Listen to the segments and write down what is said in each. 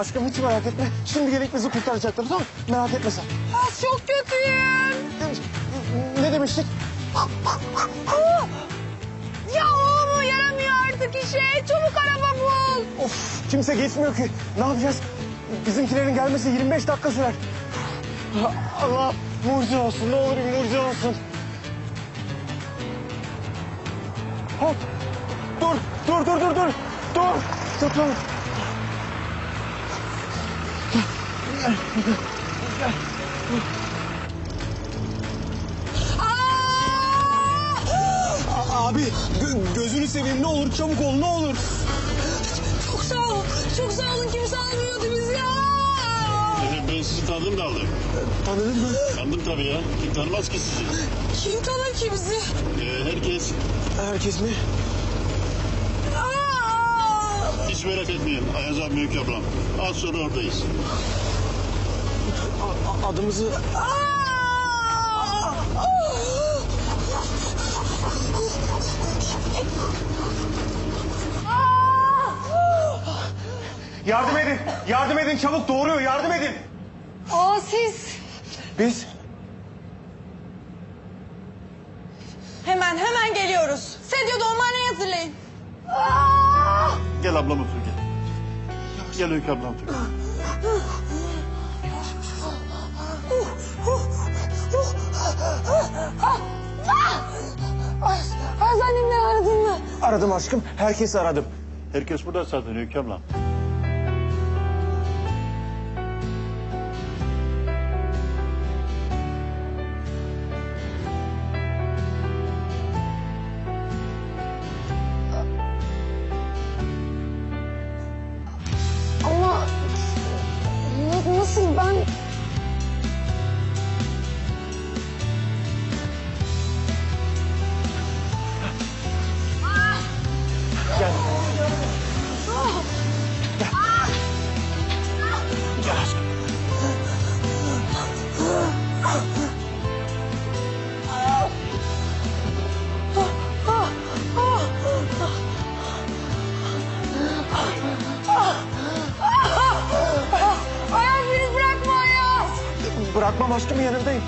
Aşkım hiç merak etme. Şimdi gelip bizi kurtaracaklar tamam mı? Merak etme sen. Ah, çok kötüyüm. Ne demiştik? Ya oğlum yaramıyor artık işe. Çabuk araba bul. Of kimse geçmiyor ki. Ne yapacağız? Bizimkilerin gelmesi 25 dakika sürer. Allah mucize olsun ne olur bir mucize olsun. Hop. Dur dur dur dur dur. Dur. Tutun. Aa! Abi gö- gözünü seveyim ne olur çabuk ol ne olur. Çok sağ ol. Çok sağ olun. Kimse almıyordu bizi ya. Ben sizi tanıdım da aldım. Tanıdın mı? Tanıdım tabii ya. Kim tanımaz ki sizi? Kim tanır ki bizi? Ee, herkes Herkes mi? Aa! hiç merak etmeyin. Ayaz abi Büyük ablam. Az sonra oradayız. Adımızı yardım edin. Yardım edin çabuk doğuruyor yardım edin. Aa siz. Biz Hemen hemen geliyoruz. Sedyo dolmaneyi hazırlayın. Gel ablam otur gel. Gel Büyük ablam otur. Az annemle aradın mı? aradım aşkım. Herkesi aradım. Herkes burada zaten ablam. Bırakmam aşkım yanındayım.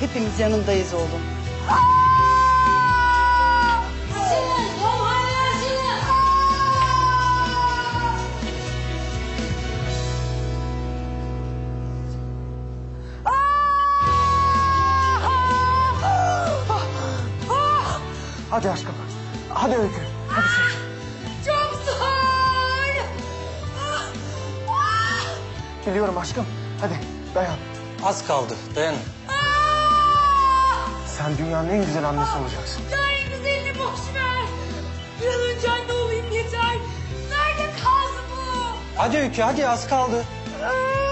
Hepimiz yanındayız oğlum. Hadi aşkım. Hadi Öykü. Hadi sen. Çok zor. Biliyorum aşkım. Hadi dayan. Az kaldı. Dayanın. Sen dünyanın en güzel annesi olacaksın. Ya en güzelini boş ver. Bir an önce anne olayım yeter. Nerede kaldı bu? Hadi Öykü hadi az kaldı. Aa!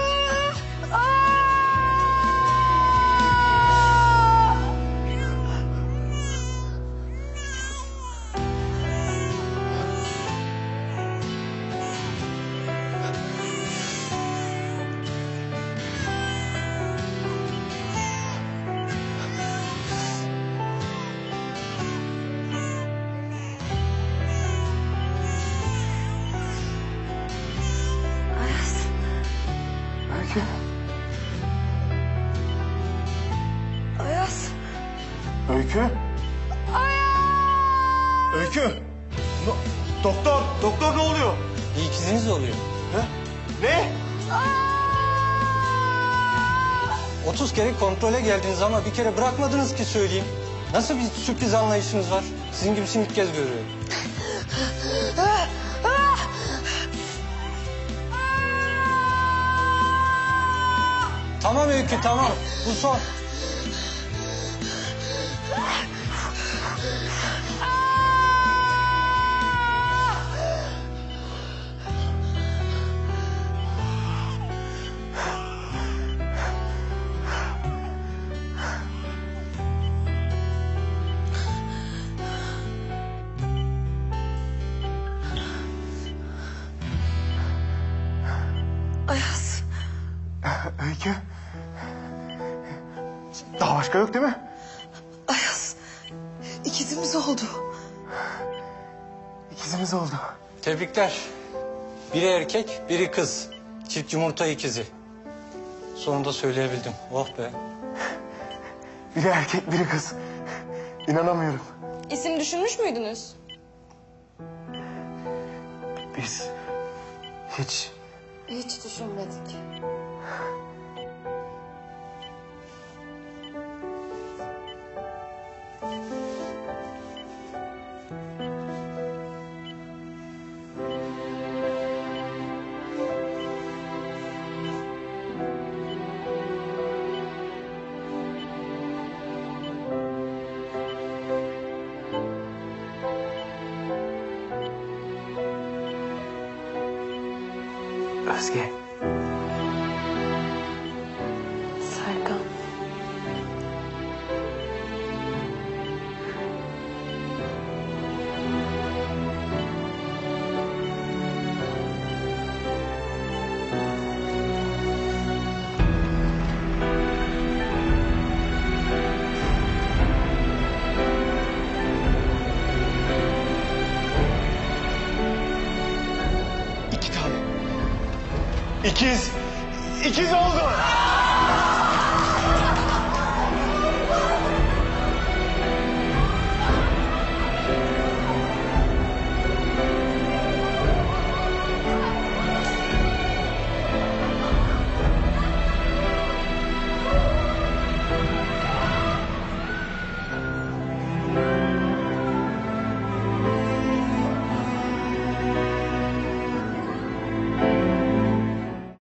Öykü. Öykü. No- doktor. Doktor ne oluyor? Bir ikiziniz oluyor. Ne? Ne? 30 kere kontrole geldiniz ama bir kere bırakmadınız ki söyleyeyim. Nasıl bir sürpriz anlayışınız var? Sizin gibisini ilk kez görüyorum. Tamam Öykü tamam. Bu son. Ayaz. Öykü. Daha başka yok değil mi? İkizimiz oldu. İkizimiz oldu. Tebrikler. Biri erkek, biri kız. Çift yumurta ikizi. Sonunda söyleyebildim. Oh be. Biri erkek biri kız. İnanamıyorum. İsim düşünmüş müydünüz? Biz hiç Hiç düşünmedik. すげえ İkiz. İkiz oldu.